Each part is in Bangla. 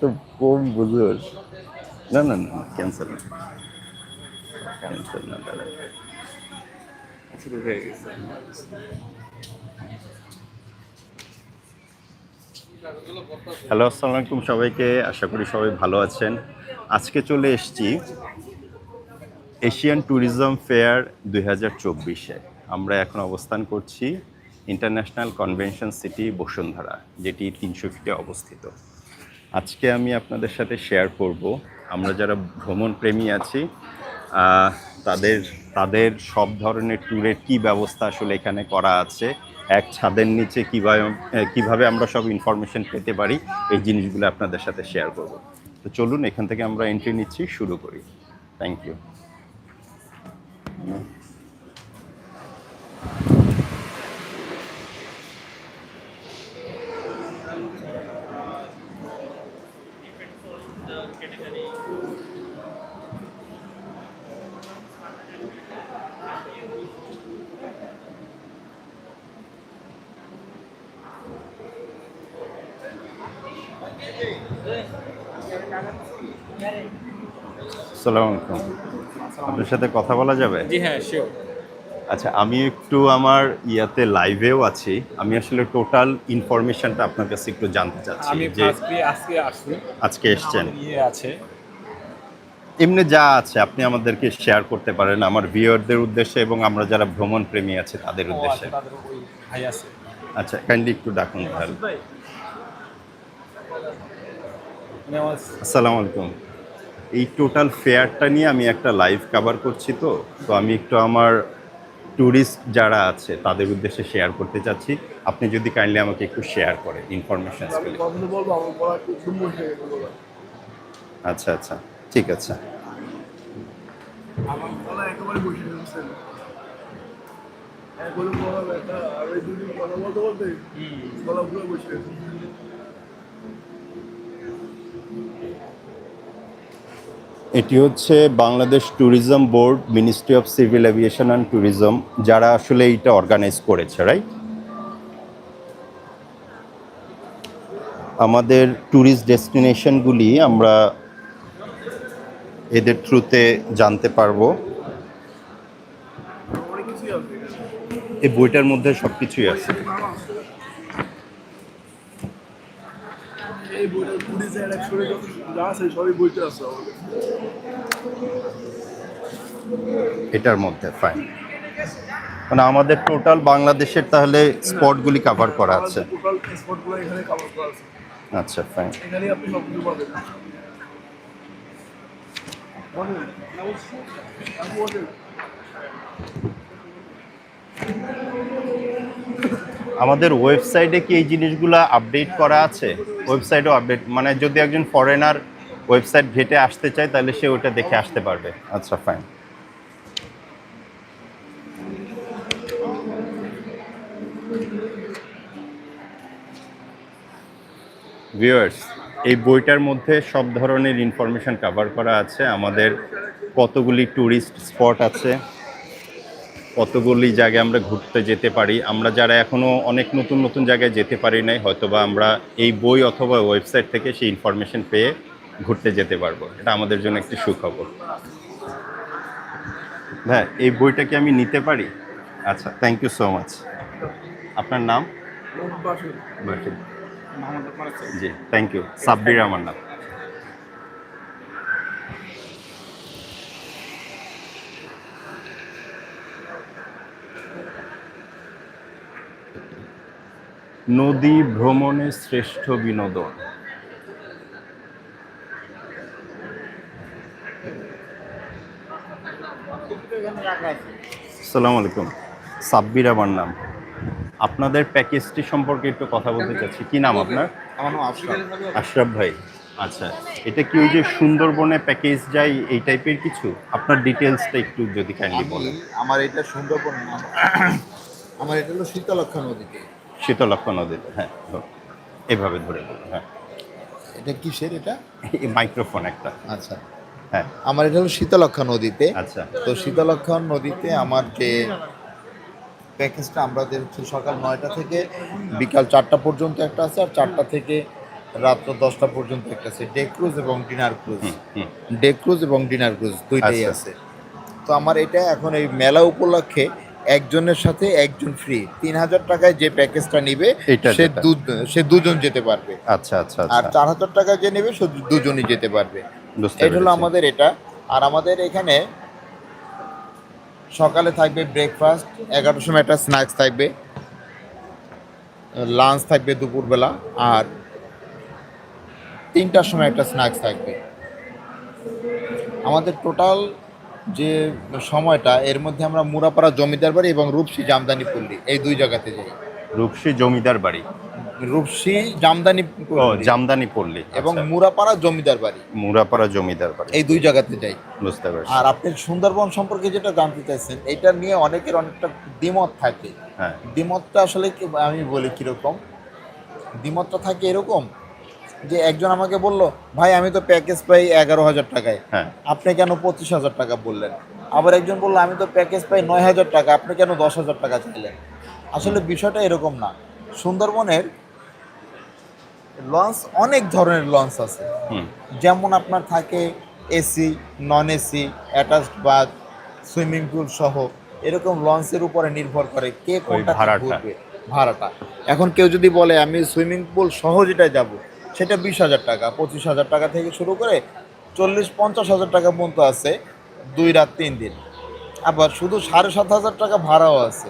তো কম বুঝোর না না না না না দাদা শুরু হয়ে গেছে হ্যালো আসসালামু আলাইকুম সবাইকে। আশা করি সবাই ভালো আছেন। আজকে চলে এসেছি এশিয়ান ট্যুরিজম ফেয়ার দুই আমরা এখন অবস্থান করছি ইন্টারন্যাশনাল কনভেনশন সিটি বসুন্ধরা, যেটি তিনশো ফিটে অবস্থিত। আজকে আমি আপনাদের সাথে শেয়ার করব। আমরা যারা ভ্রমণ প্রেমী আছি তাদের তাদের সব ধরনের ট্যুরের কি ব্যবস্থা আসলে এখানে করা আছে, এক ছাদের নিচে কীভাবে কীভাবে আমরা সব ইনফরমেশন পেতে পারি, এই জিনিসগুলো আপনাদের সাথে শেয়ার করব। তো চলুন, এখান থেকে আমরা এন্ট্রি নিচ্ছি, শুরু করি। থ্যাংক ইউ আসসালামু আলাইকুম। আপনার সাথে কথা বলা যাবে? জি হ্যাঁ শিওর আচ্ছা আমি একটু আমার ইয়াতে লাইভেও আছি। আমি আসলে টোটাল ইনফরমেশনটা আপনার কাছে একটু জানতে চাচ্ছি যে আজকে আসছি। আজকে এসছেন। ইয়ে আছে। এমনি যা আছে আপনি আমাদেরকে শেয়ার করতে পারেন আমার ভিউয়ারদের উদ্দেশ্যে এবং আমরা যারা ভ্রমণ প্রেমী আছে তাদের উদ্দেশ্যে। আচ্ছা কাইন্ডলি একটু ডাকুন তাহলে। মানে আসসালামু আলাইকুম। এই টোটাল ফেয়ারটা নিয়ে আমি একটা লাইভ কভার করছি তো। তো আমি একটু আমার ট্যুরিস্ট যারা আছে তাদের উদ্দেশ্যে শেয়ার করতে চাচ্ছি। আপনি যদি কাইন্ডলি আমাকে একটু শেয়ার করেন ইনফরমেশন হয়ে আচ্ছা আচ্ছা ঠিক আছে। আমার গলা একেবারে বসে গেছে একবারে গলা ব্যথা আর এই দুদিন কথা বলতে বলতে গলা পুরো বসে গেছে এটি হচ্ছে Bangladesh tourism board ministry of civil aviation and tourism যারা আসলে এইটা অর্গানাইজ করেছে রাইট আমাদের ট্যুরিস্ট ডেস্টিনেশনগুলি আমরা এদের থ্রুতে জানতে পারব। এই বইটার মধ্যে সব কিছুই আছে এই বইটা পুলিশের একশোরে যত যা আছে সবই বইতে আছে এটার মধ্যে ফাইন মানে আমাদের টোটাল বাংলাদেশের তাহলে স্পটগুলি কভার করা আছে। টোটাল স্পটগুলো এখানে কাভার করা আছে। আচ্ছা ফাইন এখানে আপনি সব কিছু পাবেন। আমাদের ওয়েবসাইটে কি এই জিনিসগুলো আপডেট করা আছে? ওয়েবসাইটও আপডেট মানে যদি একজন ফরেনার ওয়েবসাইট ঘেটে আসতে চায়, তাহলে সে ওটা দেখে আসতে পারবে। আচ্ছা ফাইন ভিউয়ার্স এই বইটার মধ্যে সব ধরনের ইনফরমেশন কভার করা আছে। আমাদের কতগুলি ট্যুরিস্ট স্পট আছে। কতগুলি জায়গায় আমরা ঘুরতে যেতে পারি আমরা যারা এখনও অনেক নতুন নতুন জায়গায় যেতে পারি নাই হয়তোবা আমরা এই বই অথবা ওয়েবসাইট থেকে সেই ইনফরমেশন পেয়ে ঘুরতে যেতে পারব। এটা আমাদের জন্য একটি সুখবর। হ্যাঁ এই বইটা কি আমি নিতে পারি? আচ্ছা থ্যাংক ইউ সো মাচ আপনার নাম? জি থ্যাংক ইউ সাব্বির আমার নাম। নদী ভ্রমণের শ্রেষ্ঠ বিনোদন। আসসালামু আলাইকুম। সাব্বির আমার নাম। আপনাদের প্যাকেজটি সম্পর্কে একটু কথা বলতে চাচ্ছি। কি নাম আপনার? আমার আশরাফ। আশরাফ ভাই। আচ্ছা। এটা কি ওই যে সুন্দরবনে প্যাকেজ যায় এই টাইপের কিছু? আপনার ডিটেলসটা একটু যদি কাইন্ডলি বলেন। আমার এটা সুন্দরবন আমার এটা হলো শীতলক্ষা নদীতে। শীতলক্ষ্য নদীতে হ্যাঁ। এভাবে ধরে বলুন হ্যাঁ। এটা কিসের এটা? মাইক্রোফোন একটা। আচ্ছা। হ্যাঁ। আমার এটা হলো শীতলক্ষা নদীতে। আচ্ছা। তো শীতলক্ষা নদীতে আমার যে প্যাকেজটা আমাদের হচ্ছে সকাল নয়টা থেকে বিকাল চারটা পর্যন্ত একটা আছে আর চারটা থেকে রাত্র দশটা পর্যন্ত একটা আছে। ডে ক্রুজ এবং ডিনার ক্রুজ। ডে ক্রুজ এবং ডিনার ক্রুজ দুইটাই আচ্ছা। আছে। তো আমার এটা এখন এই মেলা উপলক্ষে একজনের সাথে একজন ফ্রি তিন হাজার টাকায় যে প্যাকেজটা নিবে সে সে দুজন যেতে পারবে। আচ্ছা আচ্ছা আর আচ্ছা। চার হাজার টাকায় যে নেবে সে দুজনই যেতে পারবে। এটা হলো আমাদের এটা। আর আমাদের এখানে সকালে থাকবে ব্রেকফাস্ট এগারোটার সময় একটা স্ন্যাক্স থাকবে লাঞ্চ থাকবে দুপুরবেলা আর তিনটার সময় একটা স্ন্যাক্স থাকবে। আমাদের টোটাল যে সময়টা এর মধ্যে আমরা মুরাপাড়া জমিদার বাড়ি এবং রূপসী জামদানি পল্লী এই দুই জায়গাতে যাই। রূপসী জমিদার বাড়ি। রূপসী জামদানি জামদানি পল্লী এবং আচ্ছা। মুরাপাড়া জমিদার বাড়ি। মুরাপাড়া জমিদার বাড়ি। এই দুই জায়গাতে যাই। বুঝতে পারছি। আর আপনি সুন্দরবন সম্পর্কে যেটা জানতে চাইছেন এটা নিয়ে অনেকের অনেকটা দ্বিমত থাকে। হ্যাঁ। দ্বিমতটা আসলে কি আমি বলি কীরকম? দ্বিমতটা থাকে এরকম যে একজন আমাকে বলল ভাই আমি তো প্যাকেজ পাই এগারো হাজার টাকায়। হ্যাঁ। আপনি কেন পঁচিশ হাজার টাকা বললেন? আবার একজন বলল আমি তো প্যাকেজ পাই নয় হাজার টাকা আপনি কেন দশ হাজার টাকা চাইলেন? আসলে বিষয়টা এরকম না। সুন্দরবনের লঞ্চ অনেক ধরনের লঞ্চ আছে। যেমন আপনার থাকে AC non AC attached bath swimming pool সহ। এরকম লঞ্চের উপরে নির্ভর করে কে কোনটা ভাড়াটা। ঘুরবে। ভাড়াটা। এখন কেউ যদি বলে আমি সুইমিং পুল সহ যেটা যাব সেটা বিশ হাজার টাকা পঁচিশ হাজার টাকা থেকে শুরু করে চল্লিশ পঞ্চাশ হাজার টাকা পর্যন্ত আছে দুই রাত তিন দিন। আবার শুধু সাড়ে সাত হাজার টাকা ভাড়াও আছে।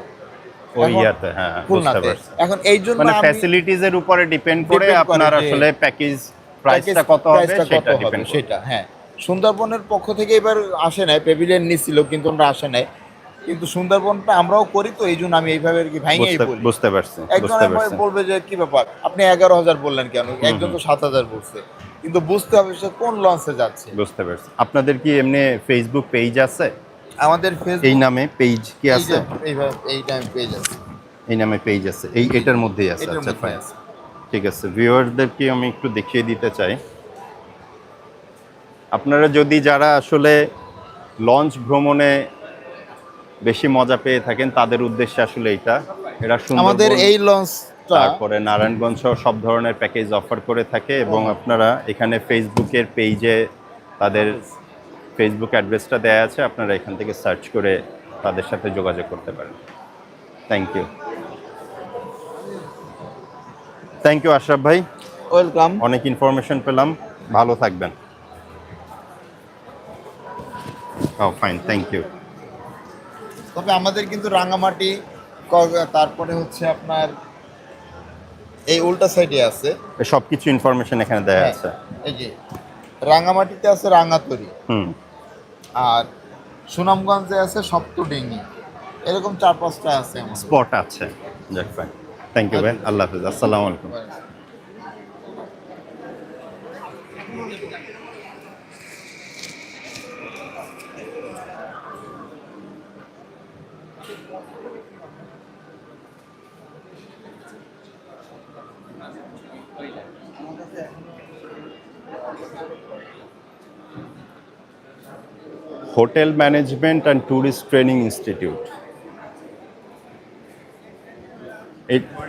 হ্যাঁ খুলনাতে। এখন এই জন্য মানে ফ্যাসিলিটিজ এর উপরে ডিপেন্ড করে আপনার আসলে প্যাকেজ প্রাইসটা কত হবে সেটা ডিপেন্ড সেটা হ্যাঁ। সুন্দরবনের পক্ষ থেকে এবার আসে নাই পেভিলিয়ন নিছিল কিন্তু আমরা আসে নাই। কিন্তু সুন্দরবনটা আমরাও করি তো এই জন্য আমি এইভাবে আর কি বলি। বুঝতে পারছি একজন বলবে যে কি ব্যাপার? আপনি এগারো হাজার বললেন কেন? একজন তো সাত হাজার বলছে। কিন্তু বুঝতে হবে সে কোন লঞ্চে যাচ্ছে। বুঝতে পারছি। আপনাদের কি এমনি ফেসবুক পেজ আছে? আমাদের এই নামে পেজ কি আছে? এইভাবে এই টাইম পেজ আছে। এই নামে পেজ আছে। এই এটার মধ্যেই আছে। আচ্ছা ফাইন আছে। ঠিক আছে। ভিউয়ারদেরকে আমি একটু দেখিয়ে দিতে চাই। আপনারা যদি যারা আসলে লঞ্চ ভ্রমণে বেশি মজা পেয়ে থাকেন তাদের উদ্দেশ্যে আসলে এটা এরা আমাদের এই লঞ্চটা তারপরে নারায়ণগঞ্জ সহ সব ধরনের প্যাকেজ অফার করে থাকে এবং আপনারা এখানে ফেসবুকের পেজে তাদের ফেসবুক অ্যাড্রেসটা দেওয়া আছে আপনারা এখান থেকে সার্চ করে তাদের সাথে যোগাযোগ করতে পারেন। Thank you thank you Ashraf ভাই। ওয়েলকাম অনেক ইনফরমেশন পেলাম। ভালো থাকবেন। ও ফাইন থ্যাংক ইউ তবে আমাদের কিন্তু রাঙামাটি তারপরে হচ্ছে আপনার এই উল্টা সাইডে আছে। সব কিছু ইনফরমেশন এখানে দেওয়া হ্যাঁ, আছে। এই যে রাঙামাটিতে আছে রাঙাতরি হুম। আর সুনামগঞ্জে আছে সপ্তডিঙ্গি। এরকম চার পাঁচটা আছে স্পট আছে। থ্যাংক ইউ ভাই। আল্লাহ হাফিজ। আসসালামু আলাইকুম। Hotel management and tourist training institute.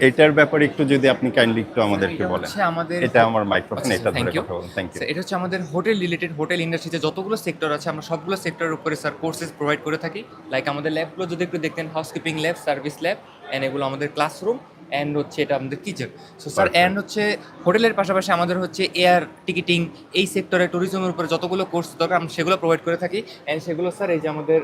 এটার ব্যাপারে একটু যদি আপনি কাইন্ডলি একটু আমাদেরকে বলেন। আমাদের এটা আমার মাইক্রোফোন এটা থ্যাংক ধরে কথা বলুন থ্যাংক ইউ এটা হচ্ছে আমাদের হোটেল রিলেটেড হোটেল ইন্ডাস্ট্রিতে যতগুলো সেক্টর আছে আমরা সবগুলো সেক্টরের উপরে স্যার কোর্সেস প্রোভাইড করে থাকি। লাইক আমাদের ল্যাবগুলো যদি একটু দেখতেন housekeeping lab service lab and এগুলো আমাদের ক্লাসরুম অ্যান্ড হচ্ছে এটা আমাদের কিচেন সো স্যার অ্যান্ড হচ্ছে হোটেলের পাশাপাশি আমাদের হচ্ছে এয়ার টিকিটিং এই সেক্টরে ট্যুরিজমের উপরে যতগুলো কোর্স দরকার আমরা সেগুলো প্রোভাইড করে থাকি। অ্যান্ড সেগুলো স্যার এই যে আমাদের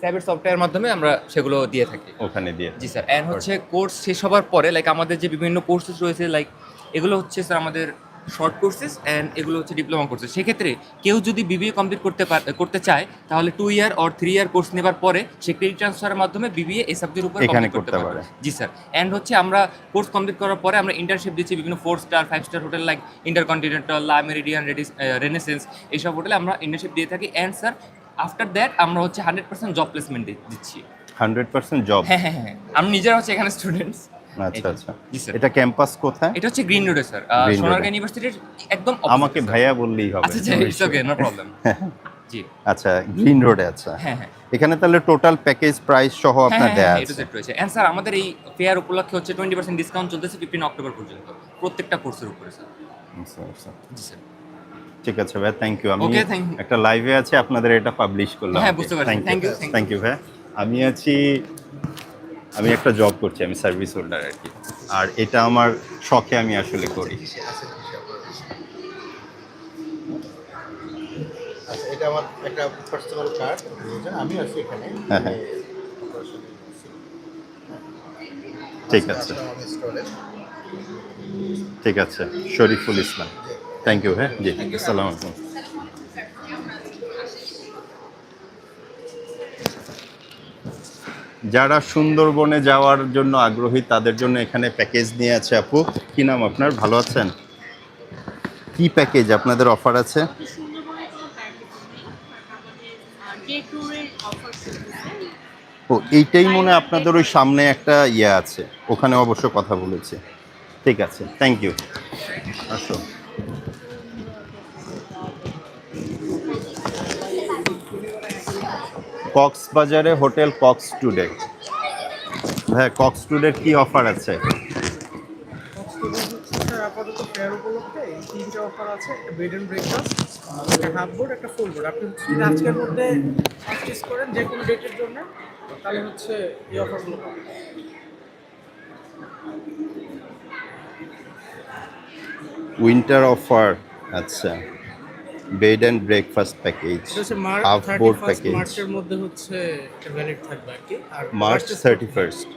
স্যাবের সফটওয়্যার মাধ্যমে আমরা সেগুলো দিয়ে থাকি। ওখানে দিয়ে জি স্যার অ্যান্ড হচ্ছে কোর্স শেষ হওয়ার পরে লাইক আমাদের যে বিভিন্ন কোর্সেস রয়েছে লাইক এগুলো হচ্ছে স্যার আমাদের শর্ট কোর্সেস অ্যান্ড এগুলো হচ্ছে ডিপ্লোমা কোর্সেস সেক্ষেত্রে কেউ যদি বিবিএ কমপ্লিট করতে করতে চায় তাহলে two year or three year course নেবার পরে সে ক্রেডিট ট্রান্সফারের মাধ্যমে বিবিএ এই সাবজেক্টের উপর করতে পারবে। পারে। জি স্যার অ্যান্ড হচ্ছে আমরা কোর্স কমপ্লিট করার পরে আমরা ইন্টার্নশিপ দিচ্ছি বিভিন্ন four star five star hotel like InterContinental Le Meridien Renaissance এইসব হোটেলে আমরা ইন্টার্নশিপ দিয়ে থাকি। অ্যান্ড স্যার আফটার দ্যাট আমরা হচ্ছে হান্ড্রেড পার্সেন্ট জব প্লেসমেন্ট দিচ্ছি। হান্ড্রেড পার্সেন্ট জব হ্যাঁ হ্যাঁ হ্যাঁ আমি নিজেরা হচ্ছে এখানে স্টুডেন্টস আচ্ছা আচ্ছা। এটা ক্যাম্পাস কোথায়? এটা হচ্ছে গ্রিন রোডে স্যার সোনারগাঁ ইউনিভার্সিটির একদম আমাকে ভাইয়া বললেই হবে আচ্ছা ইটস ওকে নো প্রবলেম জি। আচ্ছা গ্রিন রোডে আচ্ছা। হ্যাঁ হ্যাঁ। এখানে তাহলে টোটাল প্যাকেজ প্রাইস সহ হ্যাঁ আপনার হ্যাঁ দেয়া হ্যাঁ, এটা আছে রয়েছে। এন্ড স্যার আমাদের এই ফেয়ার উপলক্ষে হচ্ছে টোয়েন্টি পার্সেন্ট ডিসকাউন্ট চলতেছে ফিফটিন অক্টোবর পর্যন্ত প্রত্যেকটা কোর্সের উপরে স্যার আচ্ছা, আচ্ছা। জি স্যার ঠিক আছে ভাই থ্যাংক ইউ আমি. একটা লাইভে আছে আপনাদের এটা পাবলিশ করলাম। হ্যাঁ, বুঝতে পারছি। Thank you. থ্যাংক ইউ ভাই আমি আছি আমি একটা জব করছি আমি সার্ভিস হোল্ডার আর কি। আর এটা আমার শখে আমি আসলে করি। আচ্ছা এটা আমার একটা পার্সোনাল কার্ড আমি আছি এখানে। হ্যাঁ, হ্যাঁ। ঠিক আছে। ঠিক আছে শরীফুল ইসলাম। থ্যাংক ইউ হ্যাঁ? জি আসসালামু আলাইকুম। যারা সুন্দরবনে যাওয়ার জন্য আগ্রহী, তাদের জন্য এখানে প্যাকেজ নিয়ে আছে আপু। কি নাম আপনার? ভালো আছেন? কি প্যাকেজ আপনাদের অফার আছে? ও, এইটাই মনে আপনাদের ওই সামনে একটা ইয়ে আছে। ওখানে অবশ্য কথা বলেছে। ঠিক আছে থ্যাংক ইউ আসো। কক্সবাজারে হোটেল কক্স টুডে। হ্যাঁ কক্স টুডের কি অফার আছে? আপাতত ফেয়ার উপলক্ষে এই তিনটা অফার আছে একটা বেড এন্ড ব্রেকফাস্ট একটা হাফ বোর্ড একটা ফুল বোর্ড আপনি যদি আজকের মধ্যে পারচেস করেন যে কোনো ডেটের জন্য তাহলে হচ্ছে এই অফারগুলো পাবেন। উইন্টার অফার আচ্ছা। Bed and breakfast package half board package মার্চের মধ্যে হচ্ছে ভ্যালিড থাকবে আর কি। আর মার্চ থার্টি ফার্স্ট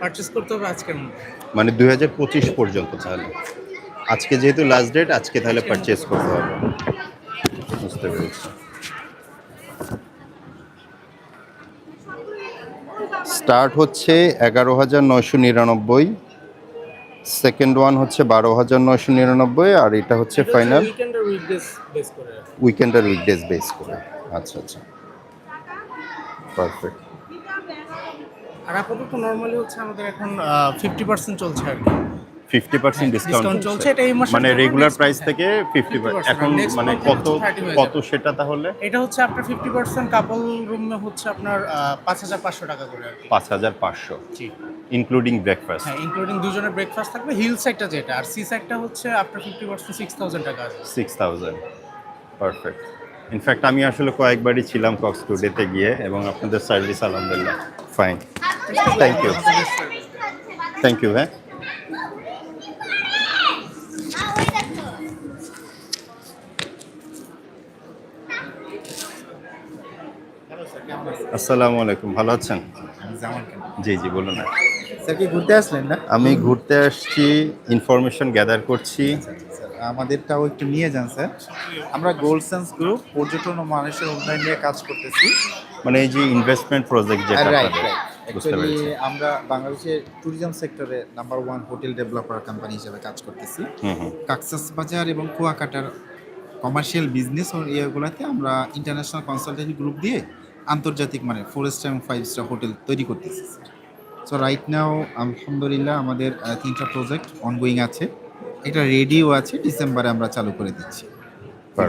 পারচেস করতে হবে আজকের মধ্যে। মানে দুই হাজার পঁচিশ পর্যন্ত তাহলে। আজকে যেহেতু লাস্ট ডেট আজকে তাহলে পারচেস করতে হবে। বুঝতে পেরেছি। স্টার্ট হচ্ছে এগারো হাজার নয়শো নিরানব্বই। সেকেন্ড ওয়ান হচ্ছে বারো হাজার নয়শো নিরানব্বই আর এটা হচ্ছে ফাইনাল উইকেন্ড আর উইকডেজ বেস করে। উইকডেজ বেস করে। আচ্ছা আচ্ছা। পারফেক্ট আর আপাতত নর্মালি হচ্ছে আমাদের এখন ফিফটি পার্সেন্ট চলছে আর কি। ফিফটি পার্সেন্ট ডিসকাউন্ট চলছে মানে রেগুলার প্রাইস থেকে ফিফটি 50% এখন মানে কত হচ্ছে 30 হয়ে কত সেটা তাহলে? এটা হচ্ছে আপনার ফিফটি পার্সেন্ট কাপল রুমে হচ্ছে আপনার পাঁচ হাজার পাঁচশো টাকা করে পাঁচ হাজার পাঁচশো। ইনক্লুডিং ব্রেকফাস্ট হ্যাঁ ইনক্লুডিং দুজনের ব্রেকফাস্ট থাকবে। হিল সাইডটা যেটা আর সি সাইডটা হচ্ছে আপনার ফিফটি পার্সেন্ট সিক্স থাউজেন্ড টাকা six thousand perfect in fact আমি আসলে কয়েকবারই ছিলাম কক্স টুডেতে গিয়ে এবং আপনাদের সার্ভিস আলহামদুলিল্লাহ। Fine thank you thank you হ্যাঁ। আসসালামু আলাইকুম ভালো আছেন? জি জি বলুন। স্যার কি ঘুরতে আসলেন না? আমি ঘুরতে আসছি ইনফরমেশন গ্যাদার করছি। স্যার আমাদেরটাও একটু নিয়ে যান স্যার। আমরা গোল্ড সেন্স গ্রুপ পর্যটন ও মানুষের উন্নয়ন নিয়ে কাজ করতেছি। মানে এই যে ইনভেস্টমেন্ট প্রজেক্ট যেটা রাইট রাইট আমরা বাংলাদেশের ট্যুরিজম সেক্টরে number one hotel developer company হিসেবে কাজ করতেছি। কাকসাস বাজার এবং কুয়াকাটার কমার্শিয়াল বিজনেস ইয়েগুলোতে আমরা ইন্টারন্যাশনাল কনসালটেন্সি গ্রুপ দিয়ে আন্তর্জাতিক মানে ফোর স্টার এবং ফাইভ স্টার হোটেল তৈরি করতেছি। সো রাইট নাও আলহামদুলিল্লাহ আমাদের তিনটা প্রজেক্ট অনগোয়িং আছে। এটা রেডিও আছে ডিসেম্বরে আমরা চালু করে দিচ্ছি।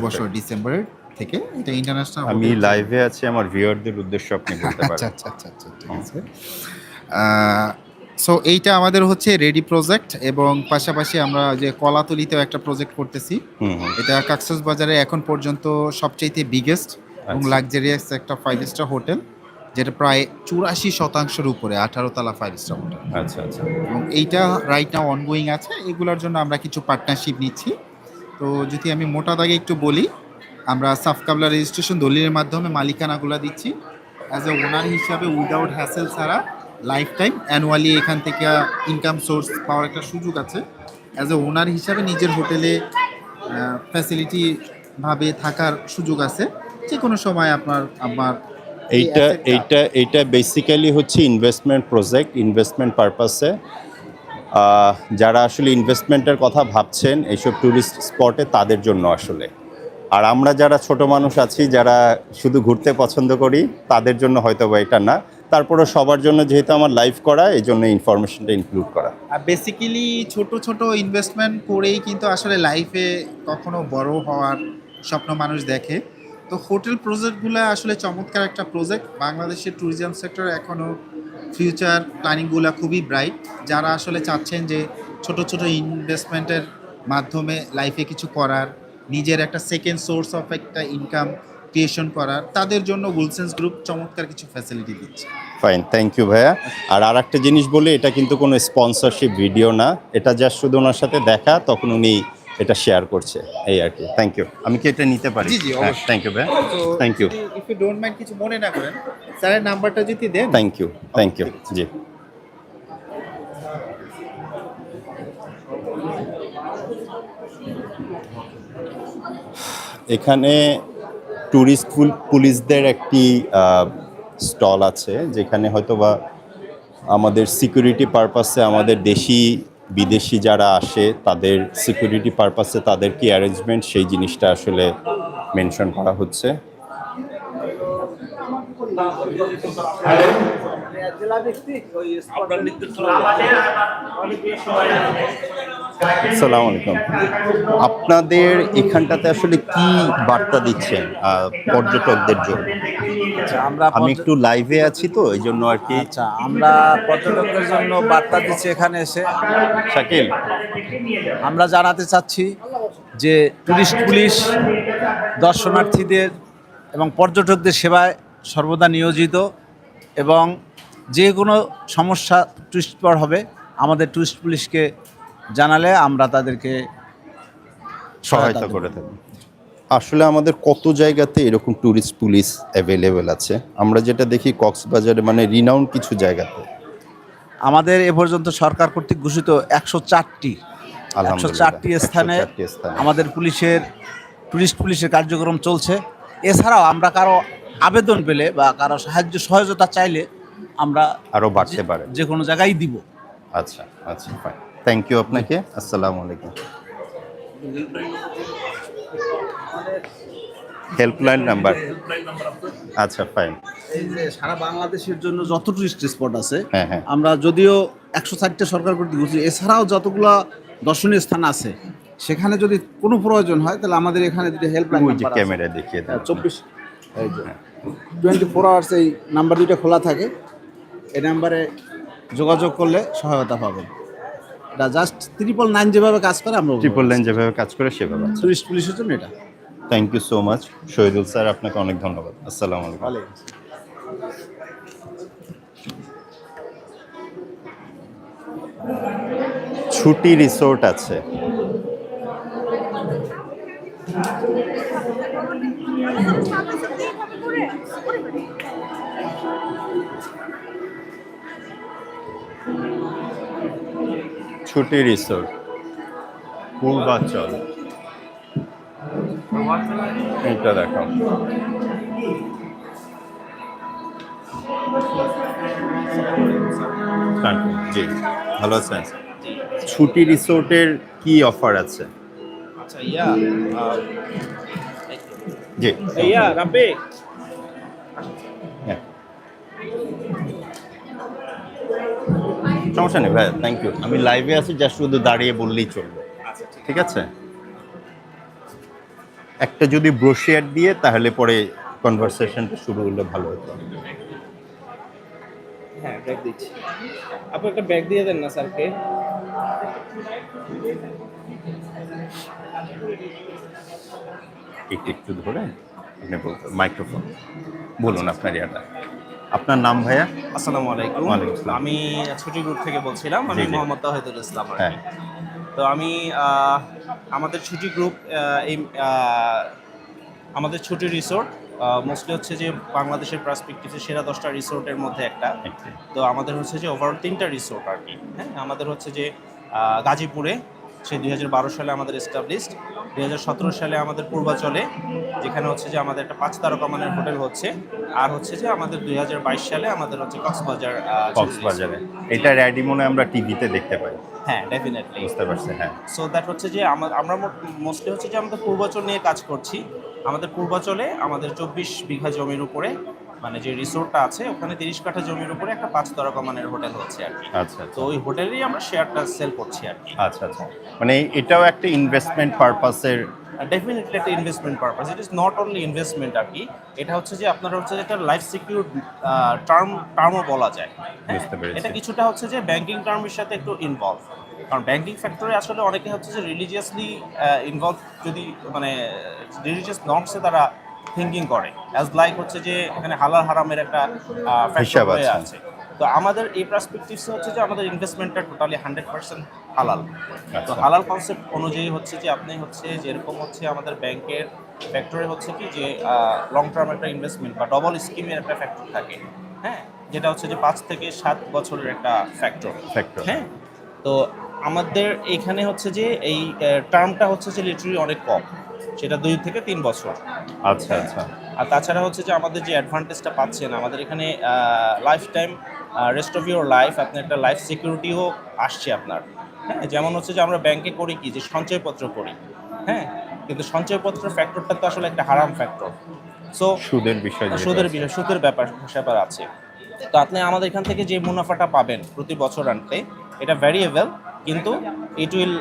বছর ডিসেম্বরের থেকে এটা ইন্টারন্যাশনাল আমি লাইভে আছি আমার ভিউয়ারদের উদ্দেশ্য আপনি বলতে আচ্ছা পারেন। আচ্ছা আচ্ছা আচ্ছা ঠিক আছে। সো এইটা আমাদের হচ্ছে রেডি প্রজেক্ট এবং পাশাপাশি আমরা যে কলাতলিতেও একটা প্রজেক্ট করতেছি। এটা কাকসাস বাজারে এখন পর্যন্ত সবচাইতে বিগেস্ট এবং আচ্ছা। লাক্সারিয়াস একটা ফাইভ স্টার হোটেল যেটা প্রায় চুরাশি শতাংশের উপরে আঠারো তালা ফাইভ স্টার হোটেল আচ্ছা আচ্ছা। এবং এইটা রাইট নাও অনগোয়িং আছে এগুলোর জন্য আমরা কিছু পার্টনারশিপ নিচ্ছি। তো যদি আমি মোটা দাগে একটু বলি আমরা সাফকাবলা রেজিস্ট্রেশন দলিলের মাধ্যমে মালিকানাগুলো দিচ্ছি। অ্যাজ এ ওনার হিসাবে উইদাউট হ্যাসেল ছাড়া লাইফ টাইম অ্যানুয়ালি এখান থেকে ইনকাম সোর্স পাওয়ার একটা সুযোগ আছে। অ্যাজ এ ওনার হিসাবে নিজের হোটেলে ফ্যাসিলিটি ভাবে থাকার সুযোগ আছে। যে কোনো সময় আপনার আমার এইটা এইটা এইটা বেসিক্যালি হচ্ছে ইনভেস্টমেন্ট প্রজেক্ট ইনভেস্টমেন্ট পারপাসে যারা আসলে ইনভেস্টমেন্টের কথা ভাবছেন এইসব ট্যুরিস্ট স্পটে তাদের জন্য আসলে। আর আমরা যারা ছোট মানুষ আছি যারা শুধু ঘুরতে পছন্দ করি তাদের জন্য হয়তো বা এটা না। তারপরে সবার জন্য যেহেতু আমার লাইভ করা এই জন্য ইনফরমেশনটা ইনক্লুড করা। আর বেসিক্যালি ছোট ছোট ইনভেস্টমেন্ট করেই কিন্তু আসলে লাইফে কখনো বড় হওয়ার স্বপ্ন মানুষ দেখে। তো হোটেল প্রজেক্টগুলো আসলে চমৎকার একটা প্রজেক্ট। বাংলাদেশের ট্যুরিজম সেক্টর এখনও ফিউচার প্ল্যানিংগুলো খুবই ব্রাইট যারা আসলে চাচ্ছেন যে ছোট ছোট ইনভেস্টমেন্টের মাধ্যমে লাইফে কিছু করার, নিজের একটা সেকেন্ড সোর্স অফ একটা ইনকাম ক্রিয়েশন করার, তাদের জন্য উইলসেন্স গ্রুপ চমৎকার কিছু ফ্যাসিলিটি দিচ্ছে। ফাইন থ্যাংক ইউ ভাইয়া। আর আর একটা জিনিস বলি, এটা কিন্তু কোনো স্পন্সরশিপ ভিডিও না। এটা জাস্ট শুধু ওনার সাথে দেখা, তখন উনি এটা শেয়ার করছে এই আর কি। থ্যাংক ইউ আমি কি এটা নিতে পারি? জি, জি, অবশ্যই। থ্যাংক ইউ ভাইয়া তো thank you if you don't mind কিছু মনে না করেন স্যারের নাম্বারটা যদি দেন। থ্যাংক ইউ থ্যাংক ইউ জি। এখানে ট্যুরিস্ট পুলিশদের একটি স্টল আছে যেখানে হয়তো বা আমাদের সিকিউরিটি পারপাসে আমাদের দেশি বিদেশি যারা আসে, তাদের সিকিউরিটি পারপাসে তাদের কি অ্যারেঞ্জমেন্ট সেই জিনিসটা আসলে মেনশন করা হচ্ছে। আসসালামু আলাইকুম। আপনাদের এখানটাতে আসলে কি বার্তা দিচ্ছেন পর্যটকদের জন্য? আচ্ছা, আমরা আমি একটু লাইভে আছি তো এই জন্য আর কি। আচ্ছা আমরা পর্যটকদের জন্য বার্তা দিচ্ছি এখানে এসে। শাকিল। আমরা জানাতে চাচ্ছি যে টুরিস্ট পুলিশ দর্শনার্থীদের এবং পর্যটকদের সেবায় সর্বদা নিয়োজিত এবং যে কোনো সমস্যা টুরিস্ট পর হবে আমাদের টুরিস্ট পুলিশকে জানালে আমরা তাদেরকে সহায়তা করে থাকি। আসলে আমাদের কত জায়গাতে এরকম ট্যুরিস্ট পুলিশ অ্যাভেলেবেল আছে? আমরা যেটা দেখি কক্সবাজারে মানে রিনাউন্ড কিছু জায়গাতে। আমাদের এ পর্যন্ত সরকার কর্তৃক ঘোষিত একশো চারটি একশো চারটি স্থানে 104টি স্থানে। আমাদের পুলিশের টুরিস্ট পুলিশের কার্যক্রম চলছে। এছাড়াও আমরা কারও আবেদন পেলে বা কারও সাহায্য সহযোগিতা চাইলে আমরা আরও বাড়তে পারে। যে কোনো জায়গায় দিব। আচ্ছা আচ্ছা ফাইন থ্যাংক ইউ আপনাকে। আসসালামু আলাইকুম। হেল্পলাইন নাম্বার আচ্ছা ফাইন এই যে সারা বাংলাদেশের জন্য যত টুরিস্ট স্পট আছে হ্যাঁ হ্যাঁ। আমরা যদিও একশো ষাটটা সরকার কর্তৃক ঘোষিত এছাড়াও যতগুলো দর্শনীয় স্থান আছে সেখানে যদি কোনো প্রয়োজন হয় তাহলে আমাদের এখানে দুটো হেল্পলাইন ক্যামেরা দেখিয়ে দেন চব্বিশ টোয়েন্টি ফোর আওয়ার্স এই নাম্বার দুইটা খোলা থাকে এই নাম্বারে যোগাযোগ করলে সহায়তা পাবেন। এটা জাস্ট ত্রিপল নাইন যেভাবে কাজ করে আমরা ট্রিপল লাইন যেভাবে কাজ করে সেভাবে টুরিস্ট পুলিশের জন্য এটা। Thank you so much Shahidul sir আপনাকে অনেক ধন্যবাদ। আসসালামু আলাইকুম। ছুটি রিসোর্ট আছে। ছুটি রিসোর্ট। পূর্বাচল। এটা দেখো জি ভালো আছেন? ছুটি রিসোর্টের কি অফার আছে? আচ্ছা ইয়া জি। ইয়া রাব্বি। সমস্যা নেই ভাই থ্যাংক ইউ আমি লাইভে আছি জাস্ট শুধু দাঁড়িয়ে বললেই চলবে। ঠিক আছে? একটা যদি ব্রোশিয়ার দিয়ে তাহলে পরে কনভারসেশনটা শুরু হলে ভালো হতো। হ্যাঁ ব্যাগ দিচ্ছি। আপনি একটা ব্যাগ দিয়ে দেন না স্যারকে? একটু একটু ধরে আপনি বলতে মাইক্রোফোন বলুন আপনার ইয়াটা। আপনার নাম ভাইয়া? আসসালামু আলাইকুম। আমি ছুটি গ্রুপ থেকে বলছিলাম আমি। মোহাম্মদ তাহিদুল ইসলাম। হ্যাঁ। তো আমি আমাদের ছুটি গ্রুপ এই আমাদের ছুটি রিসোর্ট মোস্টলি হচ্ছে যে বাংলাদেশের পার্সপেক্টিভে সেরা দশটা রিসোর্টের মধ্যে একটা। তো আমাদের হচ্ছে যে ওভারঅল তিনটা রিসোর্ট আর কি। হ্যাঁ আমাদের হচ্ছে যে গাজীপুরে সে দুই সালে আমাদের এস্টাবলিশড দুই সালে আমাদের পূর্বাচলে যেখানে হচ্ছে যে আমাদের একটা পাঁচ তারকা মানের হোটেল হচ্ছে আর হচ্ছে যে আমাদের দুই সালে আমাদের হচ্ছে কক্সবাজার কক্সবাজারে। এটা র্যাডি মনে আমরা টিভিতে দেখতে পাই। হ্যাঁ ডেফিনেটলি বুঝতে পারছি হ্যাঁ। সো দ্যাট হচ্ছে যে আমা- আমরা মোস্টলি হচ্ছে যে আমাদের পূর্বাচল নিয়ে কাজ করছি। আমাদের পূর্বাচলে আমাদের চব্বিশ বিঘা জমির উপরে মানে যে রিসোর্টটা আছে ওখানে তিরিশ কাঠা জমির উপরে একটা পাঁচ তারকা মানের হোটেল হচ্ছে আর কি। আচ্ছা তো ওই হোটেলেই আমরা শেয়ারটা সেল করছি আর কি। আচ্ছা আচ্ছা। মানে এটাও একটা ইনভেস্টমেন্ট পারপাসের ডেফিনেটলি একটা investment purpose it is not only investment আর কি এটা হচ্ছে যে আপনারা হচ্ছে একটা লাইফ সিকিউর টার্ম টার্মও বলা যায়। হ্যাঁ? এটা কিছুটা হচ্ছে যে ব্যাংকিং টার্মের সাথে একটু ইনভলভ কারণ ব্যাংকিং ফ্যাক্টরে আসলে অনেকে হচ্ছে যে রিলিজিয়াসলি ইনভলভ যদি মানে রিলিজিয়াস নর্মসে তারা থিঙ্কিং করে। অ্যাজ লাইক হচ্ছে যে এখানে হালাল হারামের একটা হিসাব আছে। আছে। তো আমাদের এই পার্সপেক্টিভসে হচ্ছে যে আমাদের ইনভেস্টমেন্টটা টোটালি হান্ড্রেড পার্সেন্ট হালাল। তো আচ্ছা। হালাল কনসেপ্ট অনুযায়ী হচ্ছে যে আপনি হচ্ছে যেরকম হচ্ছে আমাদের ব্যাংকের ফ্যাক্টরে হচ্ছে কি যে লং টার্ম একটা ইনভেস্টমেন্ট বা ডবল স্কিমের একটা ফ্যাক্টর থাকে। হ্যাঁ? যেটা হচ্ছে যে পাঁচ থেকে সাত বছরের একটা ফ্যাক্টর ফ্যাক্টর হ্যাঁ? তো আমাদের এখানে হচ্ছে যে এই টার্মটা হচ্ছে যে লিটারি অনেক কম। সেটা দুই থেকে তিন বছর। আচ্ছা আচ্ছা। আর তাছাড়া হচ্ছে যে আমাদের যে অ্যাডভান্টেজটা পাচ্ছেন আমাদের এখানে lifetime rest of your life আপনার একটা লাইফ সিকিউরিটিও আসছে আপনার। হ্যাঁ যেমন হচ্ছে যে আমরা ব্যাংকে করি কি? যে সঞ্চয়পত্র করি। হ্যাঁ কিন্তু সঞ্চয়পত্র ফ্যাক্টরটা তো আসলে একটা হারাম ফ্যাক্টর সো সুদের বিষয় সুদের বিষয় সুদের ব্যাপার ব্যাপার আছে। তো আপনি আমাদের এখান থেকে যে মুনাফাটা পাবেন প্রতি বছর আনতে এটা ভ্যারিয়েবল কিন্তু it will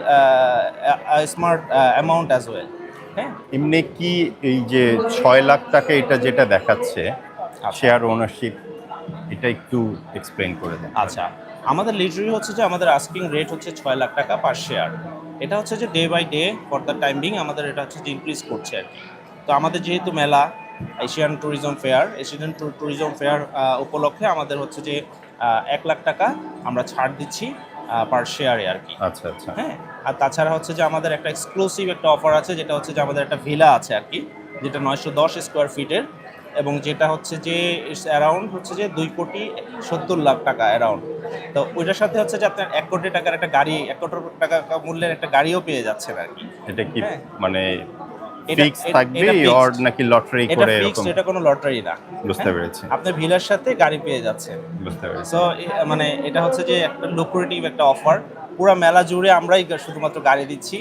smart amount as well হ্যাঁ। এমনি কি এই যে ছয় লাখ টাকা এটা যেটা দেখাচ্ছে শেয়ার ওনারশিপ এটা একটু এক্সপ্লেন করে দেন। আচ্ছা। আমাদের লিটারি হচ্ছে যে আমাদের আস্কিং রেট হচ্ছে ছয় লাখ টাকা পার শেয়ার এটা হচ্ছে যে day by day for the time being আমাদের এটা হচ্ছে যে ইনক্রিজ করছে আর কি। তো আমাদের যেহেতু মেলা Asian tourism fair Asian tourism fair উপলক্ষে আমাদের হচ্ছে যে এক লাখ টাকা আমরা ছাড় দিচ্ছি পার শেয়ারে আর কি। আচ্ছা আচ্ছা। হ্যাঁ। আর তাছাড়া হচ্ছে যে আমাদের একটা এক্সক্লুসিভ একটা অফার আছে যেটা হচ্ছে যে আমাদের একটা ভিলা আছে আর কি যেটা নয়শো দশ স্কোয়ার ফিটের এবং যেটা হচ্ছে যে অ্যারাউন্ড হচ্ছে যে দুই কোটি সত্তর লাখ টাকা অ্যারাউন্ড তো ওইটার সাথে হচ্ছে যে আপনার এক কোটি টাকার একটা গাড়ি এক কোটি টাকা মূল্যের একটা গাড়িও পেয়ে যাচ্ছেন আর কি। এটা কি হ্যাঁ। মানে ফিক্স এটা- থাকবে অর নাকি লটারি করে এরকম? এটা কোনো লটারি না। বুঝতে হ্যাঁ? পেরেছি। আপনি ভিলার সাথে গাড়ি পেয়ে যাচ্ছেন। বুঝতে পেরেছি। সো মানে এটা হচ্ছে যে একটা লুক্রেটিভ একটা অফার পুরো মেলা জুড়ে আমরাই শুধুমাত্র গাড়ি দিচ্ছি।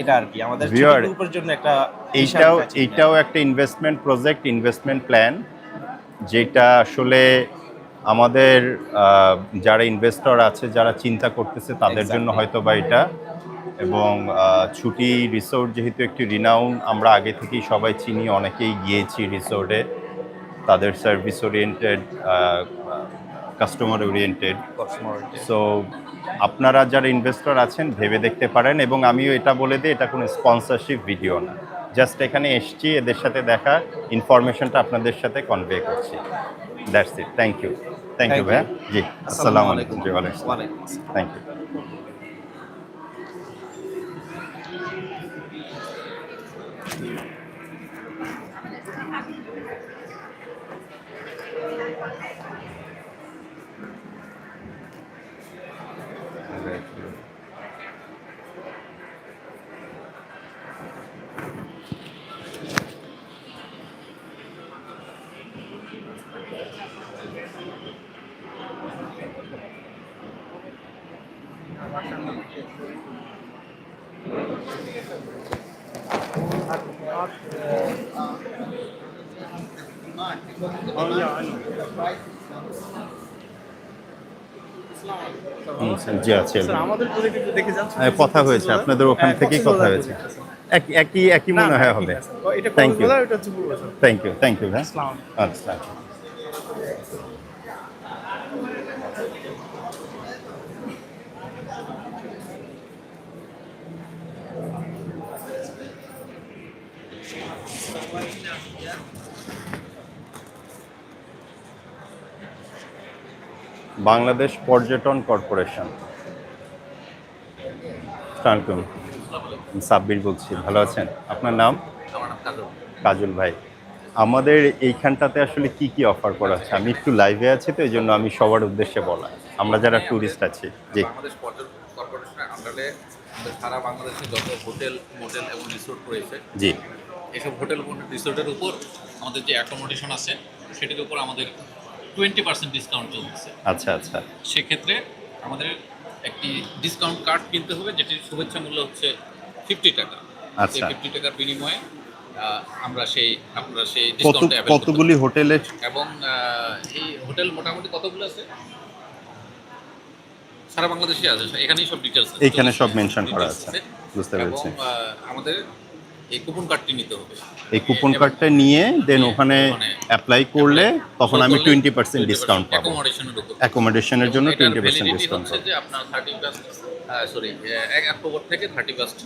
এটা আর কি। আমাদের গ্রুপের জন্য একটা এইটাও এইটাও একটা ইনভেস্টমেন্ট প্রজেক্ট ইনভেস্টমেন্ট প্ল্যান যেটা আসলে আমাদের যারা ইনভেস্টর আছে যারা চিন্তা করতেছে তাদের জন্য হয়তো বা এটা। এবং ছুটি রিসোর্ট যেহেতু একটি রিনাউন আমরা আগে থেকেই সবাই চিনি অনেকেই গিয়েছি রিসোর্টে তাদের service oriented customer oriented so আপনারা যারা ইনভেস্টর আছেন ভেবে দেখতে পারেন এবং আমিও এটা বলে দিই এটা কোনো স্পন্সরশিপ ভিডিও না। জাস্ট এখানে এসছি এদের সাথে দেখা ইনফরমেশনটা আপনাদের সাথে কনভে করছি। That's it thank you thank you ভাইয়া। জি আসসালামু আলাইকুম। জি ওয়ালাইকুম ওয়ালাইকুম থ্যাংক ইউ জি আছে হ্যাঁ, কথা হয়েছে আপনাদের ওখান হ্যাঁ, থেকেই কথা হয়েছে। একই একই মনে হয় হবে। Thank you. Thank you thank you হ্যাঁ। আচ্ছা। বাংলাদেশ পর্যটন কর্পোরেশন। আসসালামু আলাইকুম সাব্বির বলছি ভালো আছেন? আপনার নাম? কাজল। ভাই আমাদের এইখানটাতে আসলে কি কি অফার করা আছে আমি একটু লাইভে আছি তো এই জন্য আমি সবার উদ্দেশ্যে বলা। আমরা যারা ট্যুরিস্ট আছি আমাদের সারা বাংলাদেশে যত হোটেল মোটেল এবং রিসোর্ট রয়েছে জি। এসব হোটেল রিসোর্টের উপর আমাদের যে অ্যাকোমোডেশন আছে সেটির উপর আমাদের টোয়েন্টি পার্সেন্ট ডিসকাউন্ট চলছে আচ্ছা আচ্ছা। সেক্ষেত্রে আমাদের একটি ডিসকাউন্ট কার্ড কিনতে হবে যেটির শুভেচ্ছা মূল্য হচ্ছে ফিফটি টাকা আচ্ছা। ফিফটি টাকার বিনিময়ে আমরা সেই আপনারা সেই ডিসকাউন্ট কতগুলি হোটেলে এবং এই হোটেল মোটামুটি কতগুলো আছে সারা বাংলাদেশে আছে এখানেই সব ডিটেলস এখানে সব মেনশন করা আছে। বুঝতে পেরেছি। আমাদের এই কুপন কার্ডটি নিতে হবে। এই কুপন কার্ডটা নিয়ে দেন হ্যাঁ, ওখানে অ্যাপ্লাই করলে তখন আমি টোয়েন্টি পার্সেন্ট ডিসকাউন্ট পাবো। অ্যাকোমোডেশনের জন্য টোয়েন্টি পার্সেন্ট ডিসকাউন্ট যে আপনার থার্টি সরি এক অক্টোবর থেকে থার্টি ফার্স্ট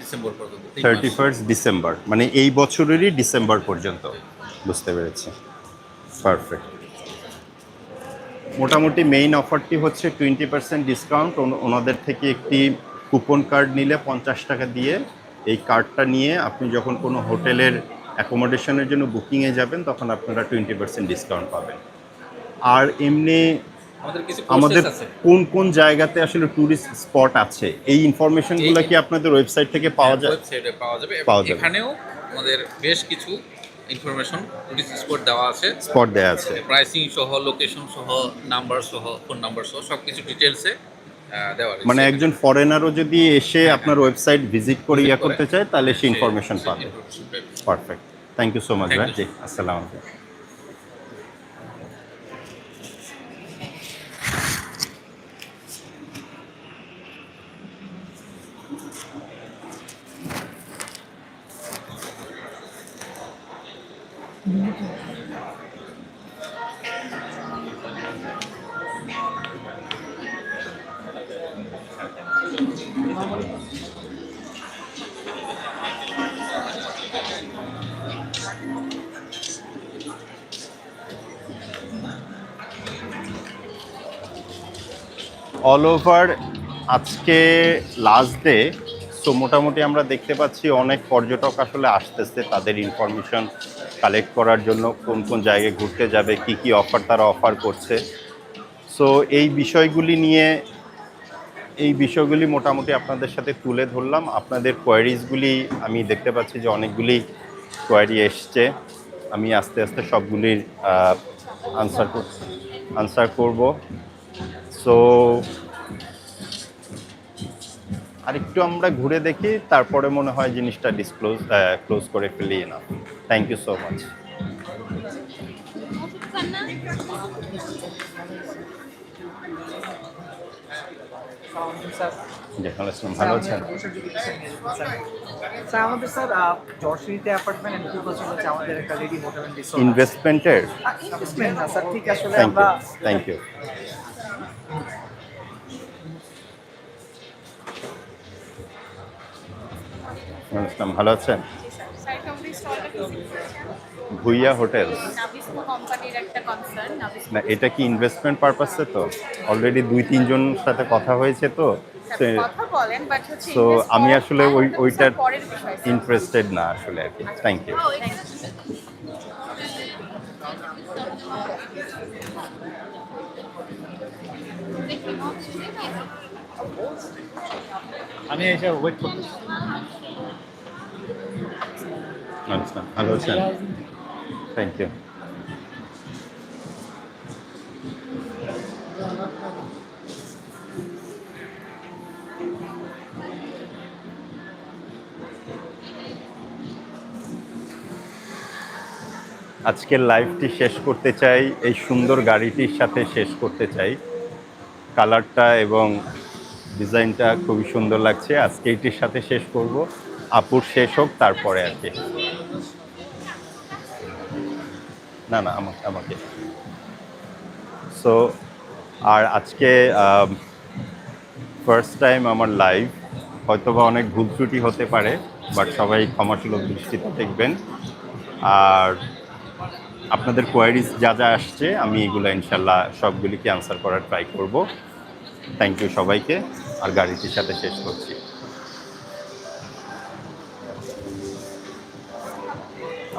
ডিসেম্বর পর্যন্ত। থার্টি ফার্স্ট ডিসেম্বর মানে এই বছরেরই ডিসেম্বর পর্যন্ত। বুঝতে পেরেছি। পারফেক্ট মোটামুটি মেইন অফারটি হচ্ছে টোয়েন্টি পার্সেন্ট ডিসকাউন্ট ওনাদের থেকে একটি কুপন কার্ড নিলে পঞ্চাশ টাকা দিয়ে এই কার্ডটা নিয়ে আপনি যখন কোনো হোটেলের অ্যাকোমোডেশনের জন্য বুকিংয়ে যাবেন তখন আপনারা টোয়েন্টি পার্সেন্ট ডিসকাউন্ট পাবেন। আর এমনি আমাদের কোন কোন জায়গাতে আসলে ট্যুরিস্ট স্পট আছে এই ইনফরমেশনগুলো কি আপনাদের ওয়েবসাইট থেকে পাওয়া যায়? ওয়েবসাইটে পাওয়া যাবে। পাওয়া যাবে। এখানেও আমাদের বেশ কিছু ইনফরমেশন টুরিস্ট স্পট দেওয়া আছে। স্পট দেওয়া আছে। প্রাইসিং সহ লোকেশন সহ নাম্বার সহ ফোন নাম্বার সহ সব কিছু ডিটেলসে। মানে একজন ফরেনারও যদি এসে আপনার ওয়েবসাইট ভিজিট করে ইয়া করতে চায় তাহলে সে ইনফরমেশন পাবে। Perfect thank you so much ভাই. জি আসসালামু আলাইকুম। অল ওভার আজকে লাস্ট ডে তো মোটামুটি আমরা দেখতে পাচ্ছি অনেক পর্যটক আসলে আসতেছে তাদের ইনফরমেশন কালেক্ট করার জন্য, কোন কোন জায়গায় ঘুরতে যাবে, কি কি অফার তারা অফার করছে। সো এই বিষয়গুলি নিয়ে, এই বিষয়গুলি মোটামুটি আপনাদের সাথে তুলে ধরলাম। আপনাদের কোয়ারিজগুলি আমি দেখতে পাচ্ছি যে অনেকগুলি কোয়ারি এসছে। আমি আস্তে আস্তে সবগুলির আনসার আনসার করব। সো আরেকটু আমরা ঘুরে দেখি তারপরে মনে হয় জিনিসটা ডিসক্লোজ ক্লোজ করে ফেলি না থ্যাংক ইউ সো মাচ ভালো আছেন? স্যার। আমাদের স্যার জর্সিতে অ্যাপার্টমেন্ট এন্ড পূর্বাচল হচ্ছে আমাদের একটা রেডি হোটেল ইনভেস্টমেন্টের ইনভেস্টমেন্ট না স্যার ঠিক আসলে আমরা থ্যাংক ইউ আসসালাম ভালো আছেন ভুইয়া হোটেল না এটা কি ইনভেস্টমেন্ট পারপাসে তো? অলরেডি দুই তিনজন সাথে কথা হয়েছে তো। তো- তো আমি আসলে ওই ওইটার। ইন্টারেস্টেড না আসলে আর কি। থ্যাংক ইউ আমি এসে ওয়েট করতেছি আচ্ছা ভালো আছেন? থ্যাংক ইউ আজকের লাইভটি শেষ করতে চাই, এই সুন্দর গাড়িটির সাথে শেষ করতে চাই। কালারটা এবং ডিজাইনটা খুবই সুন্দর লাগছে। আজকে এটির সাথে শেষ করব। আপুর শেষ হোক, তারপরে আর কি। না না, আমাকে আমাকে। সো আর আজকে ফার্স্ট টাইম আমার লাইভ হয়তোবা অনেক ভুল ত্রুটি হতে পারে বাট সবাই ক্ষমাসুলভ দৃষ্টিতে দেখবেন। আর আপনাদের কোয়ারিজ যা যা আসছে, আমি এগুলো ইনশাল্লাহ সবগুলিকে আনসার করার ট্রাই করব। থ্যাংক ইউ সবাইকে, আর গাড়িটির সাথে শেষ করছি।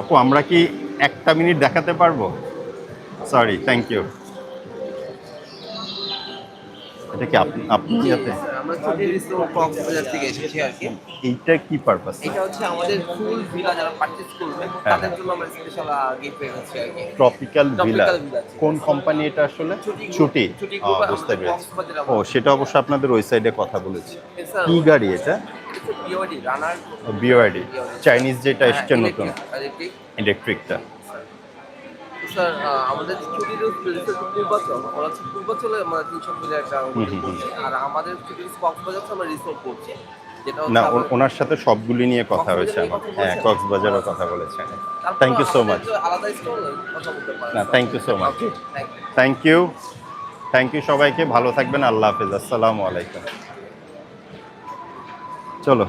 আপু, আমরা কি একটা মিনিট দেখাতে পারব? সরি থ্যাংক ইউ এটা কি আপনি আপনি আমরা কক্সবাজার থেকে এসেছি আর কি। এইটা কি পারপাস এটা হচ্ছে আমাদের ফুল ভিলা যারা পারচেজ করবে হ্যাঁ। তাদের জন্য আমরা স্পেশাল গিফট রেখেছি আর কি। Tropical villa. কোন কোম্পানি এটা আসলে? ছুটি বুঝতে পেরেছি। ও সেটা অবশ্য আপনাদের ওই সাইডে কথা বলেছি। কি গাড়ি এটা? বিওডি রানার বিওআইডি চাইনিজ যেটা হ্যাঁ, এসছে নতুন ইলেকট্রিকটা স্যার আমাদের পূর্বাচল পূর্বাচলে আমরা তিনশো একটা আর আমাদের ছুটি কক্সবাজার আমরা রিসোর্ট করছি না ওনার সাথে সবগুলি নিয়ে কথা হয়েছে আমার। হ্যাঁ কক্সবাজারও কথা বলেছেন থ্যাংক ইউ সো মাচ না, much. Okay, thank you. Thank you thank you সবাইকে ভালো থাকবেন আল্লাহ হাফেজ আসসালামু আলাইকুম। চলো